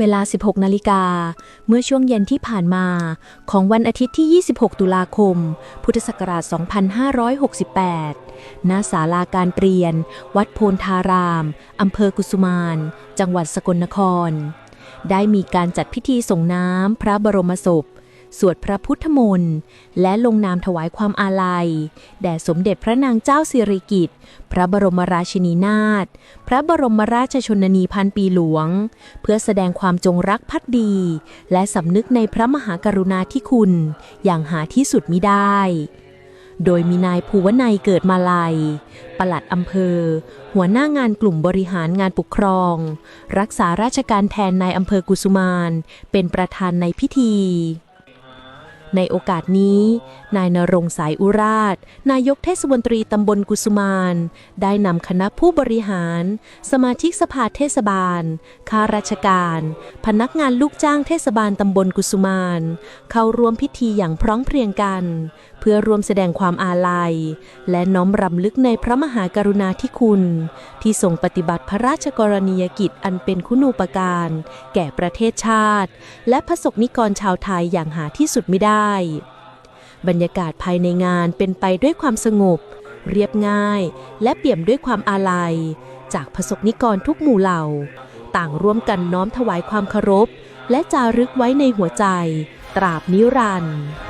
เวลา 16 นาฬิกา เมื่อช่วงเย็นที่ผ่านมาของวันอาทิตย์ที่ 26 ตุลาคม พุทธศักราช 2568 ณ ศาลาการเปลี่ยน วัดโพนทาราม อำเภอกุสุมาน จังหวัดสกลนคร ได้มีการจัดพิธีส่งน้ำพระบรมศพ สวดพระพุทธมนต์และลงนามถวายความอาลัย แด่สมเด็จพระนางเจ้าสิริกิติ์พระบรมราชินีนาถพระบรมราชชนนีพันปีหลวง เพื่อแสดงความจงรักภักดี และสำนึกในพระมหากรุณาธิคุณ อย่างหาที่สุดมิได้ โดยมีนายภูวนัยเกิดมาลัย ปลัดอำเภอ หัวหน้างานกลุ่มบริหารงานปกครอง รักษาราชการแทนนายอำเภอกุสุมาน เป็นประธานในพิธี ในโอกาสนี้ นายนรงสายอุราช นายกเทศมนตรีตำบลกุสุมาน ได้นำคณะผู้บริหาร สมาชิกสภาเทศบาล ข้าราชการ พนักงานลูกจ้างเทศบาลตำบลกุสุมาน เข้าร่วมพิธีอย่างพร้อมเพรียงกัน เพื่อรวมแสดงความอาลัย และน้อมรำลึกในพระมหากรุณาธิคุณ ที่ทรงปฏิบัติพระราชกรณียกิจอันเป็นคุณูปการ แก่ประเทศชาติ และพระสกนิกรชาวไทยอย่างหาที่สุดไม่ได้บรรยากาศภายในงานเป็นไปด้วยความสงบ เรียบง่าย และเปี่ยมด้วยความอาลัย จากพระสกนิกรทุกหมู่เหล่า ต่างร่วมกันน้อมถวายความเคารพ และจารึกไว้ในหัวใจ ตราบนิรันดร์